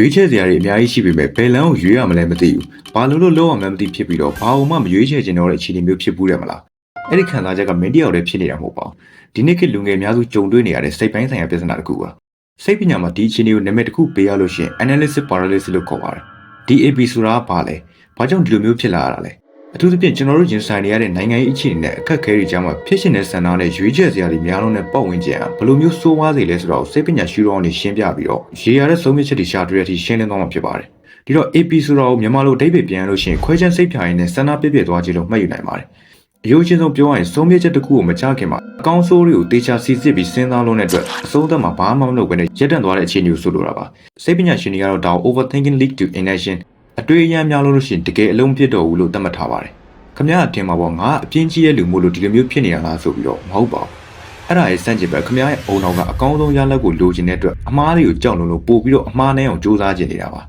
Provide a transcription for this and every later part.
ရွေးချယ်စရာတွေအများကြီးရှိပေမဲ့ဘယ်လမ်းကိုရွေးရမလဲမသိဘူးဘာလို့လို့လုံးဝမသိဖြစ်ပြီးတော့ဘာမှမရွေးချယ်ချင်တော့တဲ့အခြေအနေမျိုးဖြစ်ဘူးတယ်မလားအဲ့ဒီခံစားချက်ကမင်းတယောက်တည်းဖြစ်နေတာမဟုတ်ပါဘူးဒီနေ့ခေတ်လူငယ်အများစုကြုံတွေ့နေရတဲ့စိတ်ပိုင်းဆိုင်ရာပြဿနာတစ်ခုပါစိတ်ပညာမှာဒီအခြေအနေကိုနာမည်တစ်ခုပေးရလို့ရှိရင် analysis paralysis လို့ခေါ်ပါတယ် DAP ဆိုတာကဘာလဲဘာကြောင့်ဒီလိုမျိုးဖြစ်လာရတာလဲ အထူးသဖြင့်ကျွန်တော်တို့ရင်ဆိုင်နေရတဲ့နိုင်ငံရေးအခြေအနေနဲ့အခက်အခဲတွေကြားမှာဖြစ်ရှင်တဲ့ဆန္ဒနဲ့ရွေးချယ်စရာတွေများလုံးတဲ့ပတ်ဝန်းကျင်ဟာဘယ်လိုမျိုးစိုးဝါးစေလဲဆိုတော့စိတ်ပညာရှုထောင့်ကနေရှင်းပြပြီးတော့ရေရတဲ့ဆုံးဖြတ်ချက်တွေရှာတွေ့တဲ့အထိရှင်းလင်းသွားမှာဖြစ်ပါတယ်ဒီတော့ AP ဆိုတော့မြန်မာလိုအဓိပ္ပာယ်ပြန်လို့ရှိရင်ခွဲချမ်းစိတ်ဖြာရင်းနဲ့ဆန္ဒပြည့်ပြည့်သွားခြင်းလို့မှတ်ယူနိုင်ပါတယ်အယုံချင်းဆုံးပြောရရင်ဆုံးဖြတ်ချက်တစ်ခုကိုမချခင်မှာအကောင်းဆိုးတွေကိုတေချာစီစစ်ပြီးစဉ်းစားလို့တဲ့အတွက်အစိုးသက်မှာဘာမှမလုပ်ဘဲနဲ့ရက်တန့်သွားတဲ့အခြေအနေကိုဆိုလိုတာပါစိတ်ပညာရှင်တွေကတော့ဒါကို overthinking lead to inaction အတွေ့အကြုံများလို့လို့ရှိရင်တကယ်အလုံးဖြစ်တော်ဘူးလို့သတ်မှတ်ထားပါတယ်ခမရအထင်မှာပေါ့ငါအပြင်းကြီးရဲ့လူမို့လို့ဒီလိုမျိုးဖြစ်နေတာလားဆိုပြီးတော့မဟုတ်ပါဘူးအဲ့ဒါရဲ့စန့်ကျင်ဘက်ခမရရဲ့အုံတော်ကအကောင်းဆုံးရလက်ကိုလိုချင်တဲ့အတွက်အမားတွေကိုကြောက်လို့လို့ပို့ပြီးတော့အမားနဲ့အောင်စူးစမ်းကျင်နေတာပါ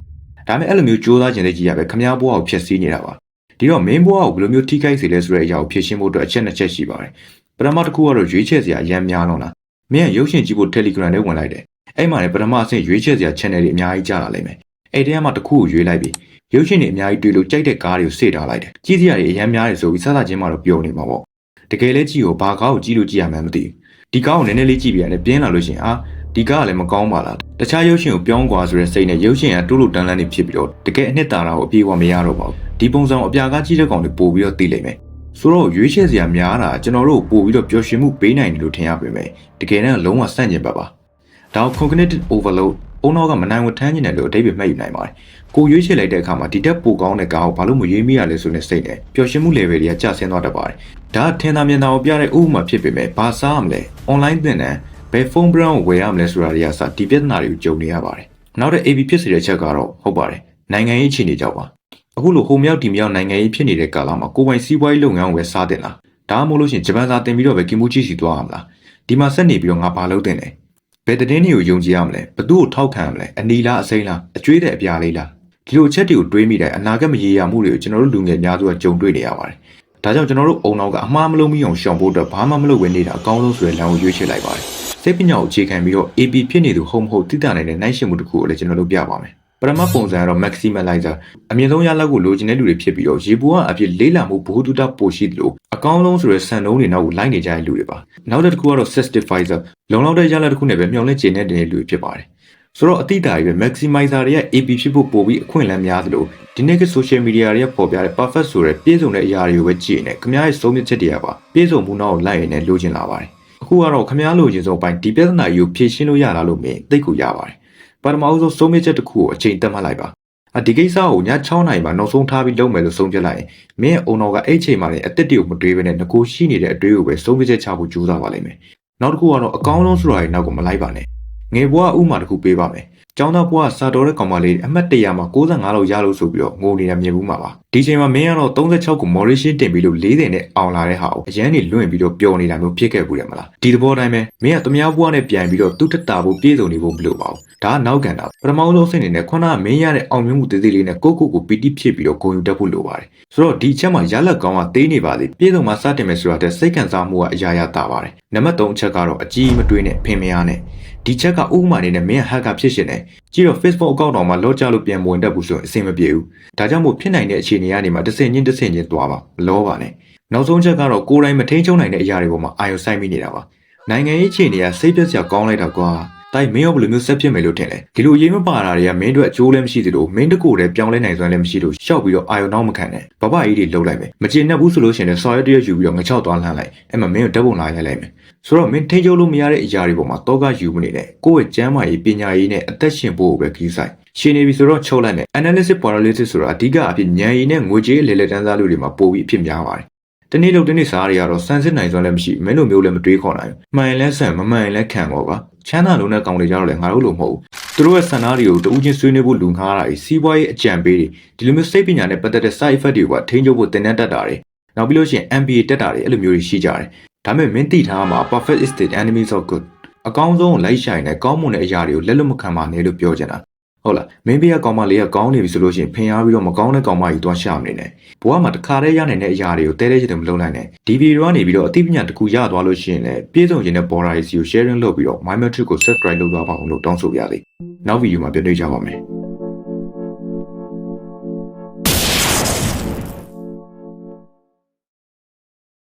ဒါပေမဲ့အဲ့လိုမျိုးစူးစမ်းကျင်တဲ့ကြီးရပဲခမရဘွားကိုဖျက်ဆီးနေတာပါဒီတော့ main ဘွားကိုဘယ်လိုမျိုးထိခိုက်စေလဲဆိုတဲ့အရာကိုဖြေရှင်းဖို့အတွက်အချက်နှစ်ချက်ရှိပါတယ်ပထမတစ်ခုကတော့ရွေးချယ်စရာအများများလုံးလားမင်းကရုပ်ရှင်ကြည့်ဖို့ Telegram နဲ့ဝင်လိုက်တယ်အဲ့မှာလည်းပထမအဆင့်ရွေးချယ်စရာ channel တွေအများကြီးကြာလာလိမ့်မယ် အဲ့တဲမှာတစ်ခုကိုရွေးလိုက်ပြီရုပ်ရှင်တွေအများကြီးတွေ့လို့ကြိုက်တဲ့ကားတွေကိုစေ့ထားလိုက်တယ်ကြည့်စရာတွေအများများတယ်ဆိုပြီးစသချင်းမှတော့ပျော်နေမှာပေါ့တကယ်လဲကြည့်ကိုဘာကားကိုကြည့်လို့ကြည့်ရမှန်းမသိဘူးဒီကားကိုနည်းနည်းလေးကြည့်ပြရတယ်ပြင်းလာလို့ရှရင်အာဒီကားကလည်းမကောင်းပါလားတခြားရုပ်ရှင်ကိုပြောင်းကွာဆိုတဲ့စိတ်နဲ့ရုပ်ရှင်ကတိုးလို့တန်းလန်းနေဖြစ်ပြီးတော့တကယ်အနှစ်သာရကိုအပြေအဝမရတော့ပါဘူးဒီပုံစံအပြာကကြည့်တဲ့ကောင်တွေပို့ပြီးတော့သိလိမ့်မယ်ဆိုတော့ရွေးချယ်စရာများတာကျွန်တော်တို့ပို့ပြီးတော့ပျော်ရွှင်မှုပေးနိုင်တယ်လို့ထင်ရပေမဲ့တကယ်တော့လုံးဝဆန့်ကျင်ဘက်ပါဒါကို cognitive overload အုံတော့ကမနိုင်ဝထမ်းကျင်တယ်လို့အတိတ်ပဲမှတ်ယူနိုင်ပါတယ်ကိုရွေးချယ်လိုက်တဲ့အခါမှာဒီတက်ပိုကောင်းတဲ့ကားကိုဘာလို့မရွေးမိရလဲဆိုတဲ့စိတ်နဲ့ပျော်ရွှင်မှု level တွေကကျဆင်းသွားတတ်ပါတယ်ဒါကထင်သာမြင်သာကိုပြတဲ့ဥပမာဖြစ်ပေမဲ့ဘာစားရမလဲ online သင်တန်းဘယ်ဖုန်း brand ကိုဝယ်ရမလဲဆိုတာတွေကစဒီပြဿနာတွေကိုကြုံနေရပါတယ်နောက်တဲ့ AB ဖြစ်စေတဲ့ချက်ကတော့ဟုတ်ပါတယ်နိုင်ငံရေးအခြေအနေကြောင့်ပါအခုလိုဟိုမြောက်ဒီမြောက်နိုင်ငံရေးဖြစ်နေတဲ့ကာလမှာကိုယ်ပိုင်စီးပွားရေးလုပ်ငန်းကိုပဲစားတင်လားဒါမှမဟုတ်လို့ရှိရင်ဂျပန်စာတင်ပြီးတော့ပဲကီမူချီစီသွားရမလားဒီမှာဆက်နေပြီးတော့ငါဘာလုပ်တင်လဲဘ ယ်သတင်းတွေကိုယုံကြည်ရမလဲဘသူ့ကိုထောက်ခံရမလဲအနီလားအစိမ်းလားအကျွေးတဲ့အပြာလေးလားဒီလိုအချက်တွေကိုတွေးမိတဲ့အနာဂတ်မရေရာမှုတွေကိုကျွန်တော်တို့လူငယ်များစုကကြုံတွေ့နေရပါတယ်ဒါကြောင့်ကျွန်တော်တို့အုံနောက်ကအမှားမလုံးမိအောင်ရှောင်ဖို့အတွက်ဘာမှမလုပ်ဝဲနေတာအကောင်းဆုံးဆိုတဲ့လမ်းကိုရွေးချယ်လိုက်ပါတယ်စိတ်ပညာကိုအခြေခံပြီးတော့ AP ဖြစ်နေသူဟုတ်မဟုတ်သိတာနိုင်တဲ့နိုင်ရှင်မှုတစ်ခုကိုလည်းကျွန်တော်တို့ပြပါမယ် ပထမပုံစံကတော့ maximalizer အမြင့်ဆုံးရလဒ်ကိုလိုချင်တဲ့လူတွေဖြစ်ပြီးတော့ရေပူကအဖြစ်လေးလာမှုဘ ഹു တုတပိုရှိသလိုအကောင်းဆုံးဆိုတဲ့စံနှုန်းတွေနောက်ကိုလိုက်နေကြတဲ့လူတွေပါနောက်တစ်ခုကတော့ sensitizer လုံလောက်တဲ့ရလဒ်တစ်ခုနဲ့ပဲမျှော်လင့်ချင်တဲ့လူတွေဖြစ်ပါတယ်ဆိုတော့အတိအတာတွေပဲ maximizer တွေက AP ဖြစ်ဖို့ပို့ပြီးအခွင့်အလမ်းများသလိုဒီနေ့က social media တွေကပေါ်ပြတဲ့ perfect ဆိုတဲ့ပြည့်စုံတဲ့အရာတွေကိုပဲကြည့်နေခမားရဲ့ဆုံးဖြတ်ချက်တွေကပါပြည့်စုံမှုနောက်ကိုလိုက်ရင်လည်းလိုချင်လာပါတယ်အခုကတော့ခမားလိုချင်ဆုံးပိုင်းဒီပြဿနာကြီးကိုဖြေရှင်းလို့ရလားလို့မင်းသိကိုရပါတယ် ပထမအဆုံးဆုံးဖြတ်ချက်တစ်ခုကိုအချိန်တက်မှတ်လိုက်ပါအဒီကိစ္စကိုည6နာရီမှာနောက်ဆုံးထားပြီးလုပ်မယ်လို့ဆုံးဖြတ်လိုက်ရင်မင်းရဲ့အုံတော်ကအဲ့ချိန်မှာလည်းအသက်တွေကိုမတွေးဘဲနဲ့ငကိုရှိနေတဲ့အတွေးကိုပဲဆုံးဖြတ်ချက်ချဖို့ကြိုးစားပါလိမ့်မယ်နောက်တစ်ခုကတော့အကောင်းဆုံးဆိုတာတွေနောက်ကိုမလိုက်ပါနဲ့ငယ်ဘွားဥမာတစ်ခုပေးပါမယ် ကျောင်းသားဘွားစာတော်တဲ့ကောင်မလေးအမှတ်တရမှာ65လောက်ရလို့ဆိုပြီးတော့ငိုနေတာမြင်ဘူးမှာပါဒီချိန်မှာမင်းကတော့36ကိုမော်ရီရှင်းတင်ပြီးလို့40နဲ့အောင်လာတဲ့ဟာကိုအရန်နေလွင့်ပြီးတော့ပျော်နေတာမျိုးဖြစ်ခဲ့ဘူးတယ်မလားဒီသဘောတိုင်းပဲမင်းကသမားဘွားနဲ့ပြန်ပြီးတော့သူ့တက်တာဖို့ပြေစုံနေဖို့မလိုပါဘူးဒါကနောက်ကန်တာပထမဆုံးစိတ်နေနဲ့ခုနကမင်းရတဲ့အောင်မြင်မှုသေးသေးလေးနဲ့ကိုကိုကိုပီတိဖြစ်ပြီးတော့ဂုဏ်ယူတတ်ဖို့လိုပါတယ်ဆိုတော့ဒီချက်မှာရလက်ကောင်းကသေးနေပါသေးပြေစုံမှာစတင်မယ်ဆိုတာတဲ့စိတ်ကန်စားမှုကအရာရာတာပါတယ်နံပါတ်3အချက်ကတော့အကြီးမတွေးနဲ့ဖင်မရနဲ့ဒီချက်ကဥပမာအနေနဲ့မင်းဟက်ကဖြစ်ရှင်တယ်ကြည့်တော့ Facebook အကောင့်တော်မှာလော့ချလို့ပြန်ဝင်တတ်ဘူးဆိုရင်အဆင်မပြေဘူးဒါကြောင့်မို့ဖြစ်နိုင်တဲ့အခြေအနေကနေမှတစ်ဆင့်ချင်းတစ်ဆင့်ချင်းသွားပါမလောပါနဲ့နောက်ဆုံးချက်ကတော့ကိုယ်တိုင်မထိန်ချုံနိုင်တဲ့အရာတွေပေါ်မှာအာရုံစိုက်မိနေတာပါနိုင်ငံရေးအခြေအနေကစိတ်ပြက်စရာကောင်းလိုက်တာကွာတိုက်မင်းရောဘယ်လိုမျိုးဆက်ဖြစ်မယ်လို့ထင်လဲဒီလိုရေးမပါတာတွေကမင်းတို့အကျိုးလည်းမရှိသလိုမင်းတကိုယ်လည်းပြောင်းလဲနိုင်စွမ်းလည်းမရှိလို့ရှောက်ပြီးတော့အာရုံနောက်မခံနဲ့ဘဘကြီးတွေလှုပ်လိုက်မယ်မကျေနပ်ဘူးဆိုလို့ရှိရင်လည်းဆော်ရက်တရက်ယူပြီးတော့ငချောက်သွားလှမ်းလိုက်အဲ့မှာမင်းကိုဓာတ်ပုံလာရိုက်လိုက်မယ် ဆိုတော့မင်းထိန်ကျုပ်လို့မရတဲ့အရာတွေပေါ်မှာတောကယူမနေနဲ့ကိုယ့်ရဲ့ကျမ်းမာရေးပညာရေးနဲ့အသက်ရှင်ဖို့ကိုပဲခီးဆိုင်ရှင်နေပြီဆိုတော့ချုပ်လိုက်မယ် analysis paralysis ဆိုတာအဓိကအဖြစ်ဉာဏ်ရည်နဲ့ငွေကြေးအလေလက်တန်းစားလူတွေမှာပိုပြီးအဖြစ်များပါတယ်တနေ့လို့တနေ့စားတွေကတော့စမ်းစစ်နိုင်စွမ်းလည်းမရှိမင်းတို့မျိုးလည်းမတွေးခေါ်နိုင်ဘူးမှန်ရင်လည်းဆန်မမှန်ရင်လည်းခံတော့ပါချမ်းသာလုံးတဲ့ကောင်တွေကြတော့လည်းငါတို့လိုမဟုတ်ဘူးသူတို့ရဲ့ဆန္ဒတွေကိုတူးချင်းဆွေးနွေးဖို့လူငှားတာတွေစီးပွားရေးအကြံပေးတွေဒီလိုမျိုးစိတ်ပညာနဲ့ပတ်သက်တဲ့ side effect တွေကထိန်းချုပ်ဖို့တင်တဲ့တက်တာတွေနောက်ပြီးလို့ရှိရင် MBA တက်တာတွေအဲ့လိုမျိုးတွေရှိကြတယ် ဒါပေမဲ့မင်းသိထားမှာ perfect is the enemies of good အကောင်းဆုံးကိုလိုက်ဆိုင်တဲ့ကောင်းမွန်တဲ့အရာတွေကိုလက်လွတ်မခံပါနဲ့လို့ပြောချင်တာဟုတ်လားမင်းပြကကောင်မလေးကကောင်းနေပြီဆိုလို့ရှိရင်ဖင်အားပြီးတော့မကောင်းတဲ့ကောင်မကြီးသွားရှာမနေနဲ့ဘဝမှာတခါတည်းရနိုင်တဲ့အရာတွေကိုတဲတဲချင်တယ်မလုပ်နိုင်နဲ့ဒီဗီဒီယိုကနေပြီးတော့အသိပညာတစ်ခုရသွားလို့ရှိရင်လည်းပြည့်စုံခြင်းတဲ့ border စီကို sharing လုပ်ပြီးတော့ my metric ကို subscribe လုပ်သွားပါအောင်လို့တောင်းဆိုပါရစေနောက်ဗီဒီယိုမှာပြန်တွေ့ကြပါမယ်